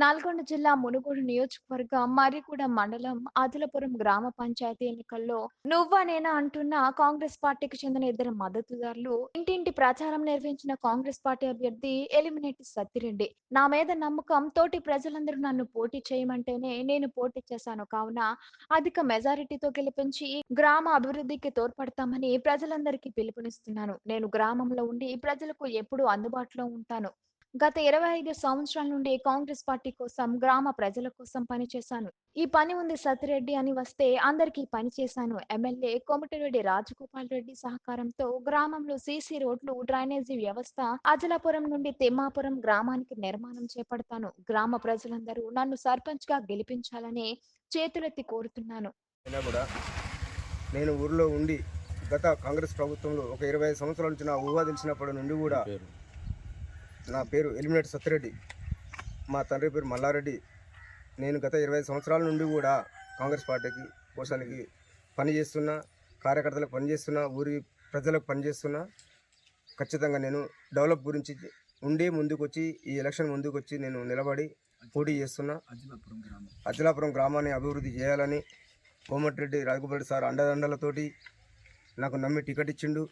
నల్గొండ జిల్లా మునుగోడు నియోజకవర్గం మర్రిగూడ మండలం ఆదిలపురం గ్రామ పంచాయతీ ఎన్నికల్లో నువ్వా నేనా అంటున్న కాంగ్రెస్ పార్టీకి చెందిన ఇద్దరు మద్దతుదారులు ఇంటింటి ప్రచారం నిర్వహించిన కాంగ్రెస్ పార్టీ అభ్యర్థి ఎలిమినేట్ సత్తిరెడ్డి. నా మీద నమ్మకం తోటి ప్రజలందరూ నన్ను పోటీ చేయమంటేనే నేను పోటీ చేశాను కావున అధిక మెజారిటీతో గెలిపించి గ్రామ అభివృద్ధికి తోడ్పడతామని ప్రజలందరికీ పిలుపునిస్తున్నాను. నేను గ్రామంలో ఉండి ప్రజలకు ఎప్పుడూ అందుబాటులో ఉంటాను. గత ఇరవై ఐదు సంవత్సరాల నుండి కాంగ్రెస్ పార్టీ కోసం గ్రామ ప్రజల కోసం పనిచేశాను. ఈ పని ఉంది సతిరెడ్డి అని వస్తే అందరికీ పని చేశాను. ఎమ్మెల్యే కోమటిరెడ్డి రాజగోపాల్ రెడ్డి సహకారంతో గ్రామంలో సీసీ రోడ్లు డ్రైనేజీ వ్యవస్థ అజలాపురం నుండి తిమ్మాపురం గ్రామానికి నిర్మాణం చేపడతాను. గ్రామ ప్రజలందరూ నన్ను సర్పంచ్గా గెలిపించాలని చేతులెత్తి కోరుతున్నాను. నేను ఊర్లో ఉండి గత కాంగ్రెస్ ప్రభుత్వంలో ఒక ఇరవై ఐదు సంవత్సరాల నుంచి నా ఊహ తెలిసినప్పటి నుండి కూడా నా పేరు ఎలిమినేట్ సత్యరెడ్డి మా తండ్రి పేరు మల్లారెడ్డి. నేను గత ఇరవై సంవత్సరాల నుండి కూడా కాంగ్రెస్ పార్టీకి కోసానికి పనిచేస్తున్నా కార్యకర్తలకు పనిచేస్తున్నా ఊరి ప్రజలకు పనిచేస్తున్నా ఖచ్చితంగా నేను డెవలప్ గురించి ఉండి ముందుకు వచ్చి ఈ ఎలక్షన్ ముందుకు వచ్చి నేను నిలబడి పోటీ చేస్తున్నా. అచలాపురం గ్రామాన్ని అభివృద్ధి చేయాలని కోమటిరెడ్డి రాఘగోపాల్ సార్ అండదండలతోటి నాకు నమ్మి టికెట్ ఇచ్చిండు.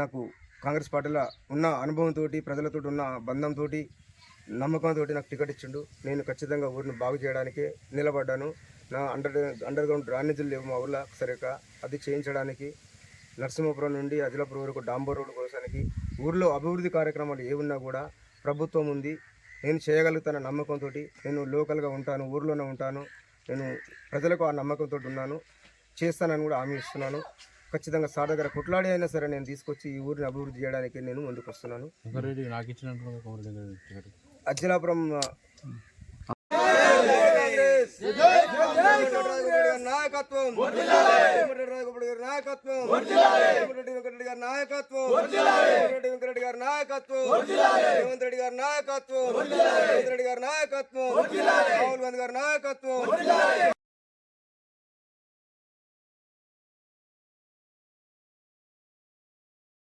నాకు కాంగ్రెస్ పార్టీలో ఉన్న అనుభవంతో ప్రజలతో ఉన్న బంధంతో నమ్మకంతో నాకు టికెట్ ఇచ్చిండు. నేను ఖచ్చితంగా ఊరిని బాగు చేయడానికే నిలబడ్డాను. నా అండర్ అండర్ గ్రౌండ్ డ్రైనేజీలు లేవు మా ఊళ్ళో సరిగ్గా అది చేయించడానికి నరసింహపురం నుండి అదిలాపురం వరకు డాంబర్ రోడ్డు కోసానికి ఊర్లో అభివృద్ధి కార్యక్రమాలు ఏ ఉన్నా కూడా ప్రభుత్వం ఉంది. నేను చేయగలుగుతాన నమ్మకంతో నేను లోకల్గా ఉంటాను ఊర్లోనే ఉంటాను. నేను ప్రజలకు ఆ నమ్మకంతో ఉన్నాను. చేస్తానని కూడా హామీ ఇస్తున్నాను. ఖచ్చితంగా సార్ దగ్గర కొట్లాడి అయినా సరే నేను తీసుకొచ్చి ఈ ఊరిని అభివృద్ధి చేయడానికి నేను ముందుకు వస్తున్నాను అజ్జలాపురం నాయకత్వం నాయకత్వం వెంకటరెడ్డి గారి నాయకత్వం వెంకటరెడ్డి గారి నాయకత్వం రేవంత్ రెడ్డి గారి నాయకత్వం రేవంత్ రెడ్డి గారి నాయకత్వం రాహుల్ గాంధీ గారి నాయకత్వం